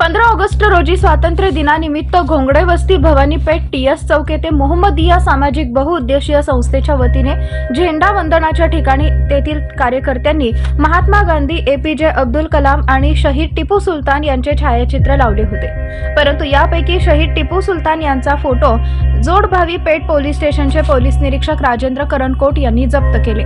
पंधरा ऑगस्ट रोजी स्वातंत्र्य दिनानिमित्त घोंगडे वस्ती भवानीपेठ टीएस चौक येथे मोहम्मदिया सामाजिक बहुउद्देशीय संस्थेच्या वतीने झेंडा वंदनाच्या ठिकाणी तेथील कार्यकर्त्यांनी Mahatma Gandhi A P J Abdul Kalam आणि शहीद टिपू सुलतान यांचे छायाचित्र लावले होते. परंतु यापैकी शहीद टिपू सुलतान यांचा फोटो जोडभावी पेठ पोलीस स्टेशनचे पोलीस निरीक्षक राजेंद्र करणकोट यांनी जप्त केले.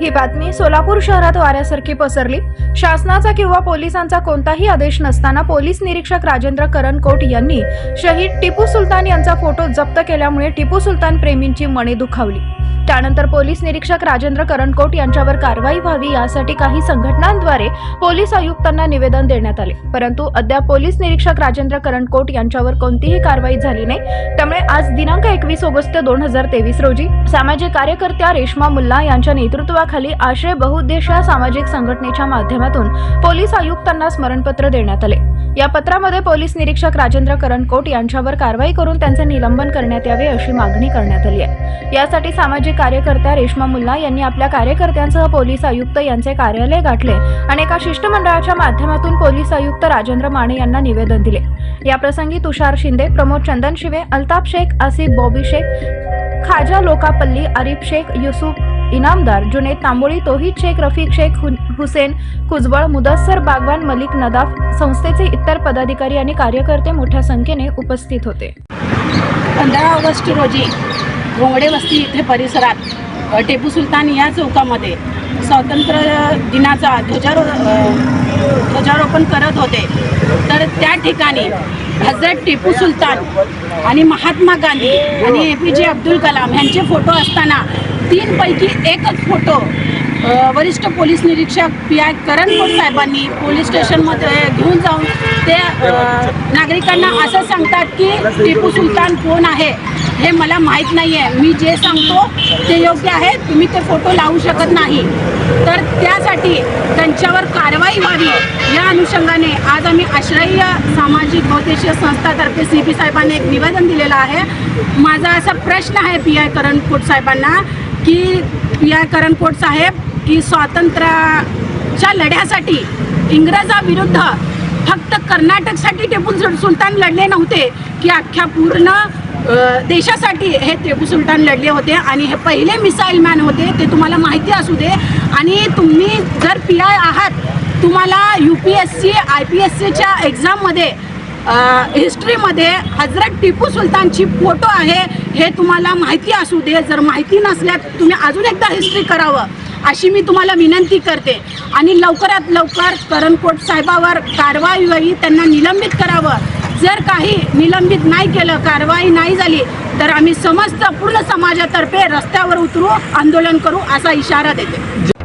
ही बातमी सोलापूर शहरात वाऱ्यासारखी पसरली. शासनाचा किंवा पोलिसांचा कोणताही आदेश नसताना पोलीस निरीक्षक राजेंद्र करणकोट यांनी शहीद टिपू सुलतान यांचा फोटो जप्त केल्यामुळे टिपू सुलतान प्रेमींची मने दुखावली. त्यानंतर पोलीस निरीक्षक राजेंद्र करणकोट यांच्यावर कारवाई व्हावी यासाठी काही संघटनांद्वारे पोलीस आयुक्तांना निवेदन देण्यात आले. परंतु अद्याप पोलीस निरीक्षक राजेंद्र करणकोट यांच्यावर कोणतीही कारवाई झाली नाही. त्यामुळे आज दिनांक एकवीस ऑगस्ट दोन हजार तेवीस रोजी सामाजिक कार्यकर्त्या रेश्मा मुल्ला यांच्या नेतृत्वाखाली आश्रय बहुउद्देशीय सामाजिक संघटनेच्या माध्यमातून पोलीस आयुक्तांना स्मरणपत्र देण्यात आले. या पत्रामध्ये पोलीस निरीक्षक राजेंद्र करणकोट यांच्यावर कारवाई करून त्यांचे निलंबन करण्यात यावे अशी मागणी करण्यात आली आहे. यासाठी सामाजिक कार्यकर्त्या रेश्मा मुल्ला यांनी आपल्या कार्यकर्त्यांसह पोलीस आयुक्त यांचे कार्यालय गाठले आणि एका शिष्टमंडळाच्या माध्यमातून पोलीस आयुक्त राजेंद्र माने यांना निवेदन दिले. याप्रसंगी तुषार शिंदे प्रमोद चंदन शिवे अल्ताफ शेख आसिफ बॉबी शेख खाजा लोकापल्ली आरिफ शेख युसुफ इनामदार जुनेद तांबोळी तोही शेख रफिक शेख हुसेन कुजबळ मुदस्सर बागवान मलिक नदाफ संस्थेचे इतर पदाधिकारी आणि कार्यकर्ते मोठ्या संख्येने उपस्थित होते. पंधरा ऑगस्ट रोजी घोंगडे वस्ती इथे परिसरात टेपू सुलतान या चौकामध्ये स्वातंत्र्य दिनाचा ध्वजारो ध्वजारोपण करत होते. तर त्या ठिकाणी हजरत टिपू सुलतान आणि महात्मा गांधी आणि ए पी जे अब्दुल कलाम यांचे फोटो असताना तीनपैकी एकच फोटो वरिष्ठ पोलीस निरीक्षक पी आय करणकोट साहेबांनी पोलीस स्टेशनमध्ये घेऊन जाऊन ते नागरिकांना असं सांगतात की टिपू सुलतान कोण आहे हे मला माहीत नाही आहे मी जे सांगतो ते योग्य आहे तुम्ही ते फोटो लावू शकत नाही. तर त्यासाठी त्यांच्यावर कारवाई व्हावी या अनुषंगाने आज आम्ही आश्रय सामाजिक बहुद्देशीय संस्थातर्फे सी पी साहेबांनी एक निवेदन दिलेलं आहे. माझा असा प्रश्न आहे पी आय करणकोट साहेबांना की पी आय करणकोट साहेब की स्वातंत्र्याच्या लढ्यासाठी इंग्रजाविरुद्ध फक्त कर्नाटकसाठी टिपू सुलतान लढले नव्हते की अख्ख्या पूर्ण देशासाठी हे टिपू सुलतान लढले होते आणि हे पहिले मिसाईल मॅन होते ते तुम्हाला माहिती असू दे. आणि तुम्ही जर पी आय आहात तुम्हाला U P S C I P S सीच्या एक्झाममध्ये हिस्ट्रीमध्ये हजरत टिपू सुलतानची फोटो आहे हे तुम्हाला माहिती असू दे जर माहिती नसल्यास तुम्ही अजून एकदा हिस्ट्री करावं अशी मी तुम्हाला विनंती करते. आणि लवकरात लवकर करणकोट साहेबावर कारवाई व्हावी त्यांना निलंबित करावं. जर काही निलंबित नाही केलं कारवाई नाही झाली तर आम्ही समस्त पूर्ण समाजातर्फे रस्त्यावर उतरू आंदोलन करू असा इशारा देते.